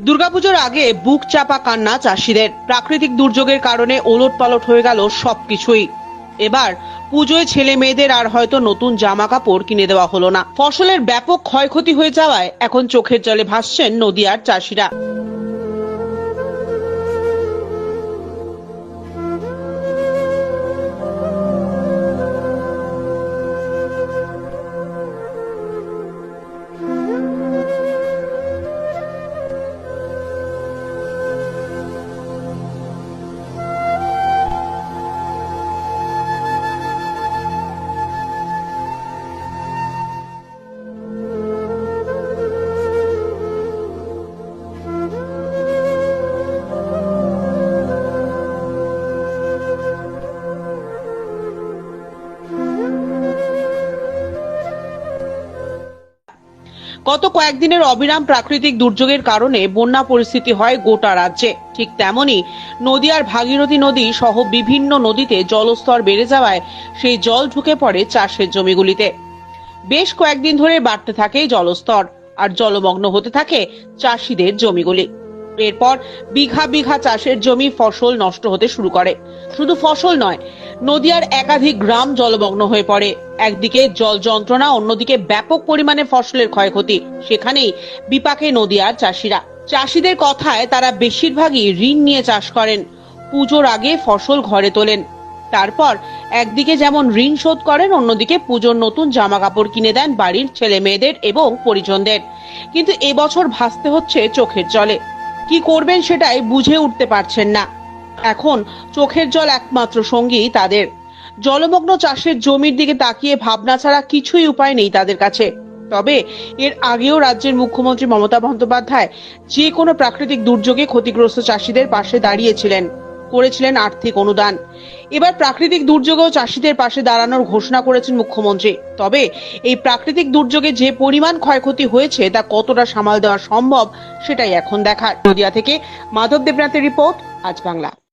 দুর্গাপুজোর আগে বুক চাপা কান্না চাষিদের। প্রাকৃতিক দুর্যোগের কারণে ওলট পালট হয়ে গেল সবকিছুই। এবার পুজোয় ছেলে মেয়েদের আর হয়তো নতুন জামা কাপড় কিনে দেওয়া হলো না। ফসলের ব্যাপক ক্ষয়ক্ষতি হয়ে যাওয়ায় এখন চোখের জলে ভাসছেন নদিয়ার চাষিরা। গত কয়েকদিনের অবিরাম প্রাকৃতিক দুর্যোগের কারণে বন্যা পরিস্থিতি হয় গোটা রাজ্যে। ঠিক তেমনি নদিয়ার ভাগীরথী নদী সহ বিভিন্ন নদীতে জলস্তর বেড়ে যাওয়ায় সেই জল ঢুকে পড়ে চাষের জমিগুলিতে। বেশ কয়েকদিন ধরে বাড়তে থাকে জলস্তর আর জলমগ্ন হতে থাকে চাষিদের জমিগুলি। এরপর বিঘা বিঘা চাষের জমি ফসল নষ্ট হতে শুরু করে। শুধু ফসল নয় নদিয়ার একাধিক গ্রাম জলমগ্ন হয়ে পড়ে। একদিকে জল যন্ত্রণা, অন্যদিকে ব্যাপক পরিমাণে ফসলের ক্ষয়ক্ষতি। সেখানেই বিপাকে নদিয়ার চাষিরা। চাষিদের কথায় তারা বেশিরভাগই ঋণ নিয়ে চাষ করেন। পুজোর আগে ফসল ঘরে তোলেন। তারপর একদিকে যেমন ঋণ শোধ করেন, অন্যদিকে পুজোর নতুন জামা কাপড় কিনে দেন বাড়ির ছেলে মেয়েদের এবং পরিজনদের। কিন্তু এবছর ভাসতে হচ্ছে চোখের জলে। কি করবেন সেটাই বুঝে উঠতে পারছেন না। এখন চোখের জল একমাত্র সঙ্গী তাদের। জলমগ্ন চাষের জমির দিকে তাকিয়ে ভাবনা ছাড়া কিছুই উপায় নেই তাদের কাছে। তবে এর আগেও রাজ্যের মুখ্যমন্ত্রী মমতা বন্দ্যোপাধ্যায় যে কোনো প্রাকৃতিক দুর্যোগে ক্ষতিগ্রস্ত চাষিদের পাশে দাঁড়িয়েছিলেন, করেছিলেন আর্থিক অনুদান। এবার প্রাকৃতিক দুর্যোগেও চাষিদের পাশে দাঁড়ানোর ঘোষণা করেছেন মুখ্যমন্ত্রী। তবে এই প্রাকৃতিক দুর্যোগে যে পরিমাণ ক্ষয়ক্ষতি হয়েছে, তা কতটা সামাল দেওয়া সম্ভব, সেটাই এখন দেখার। নদিয়া থেকে মাধব দেবনাথের রিপোর্ট, আজ বাংলা।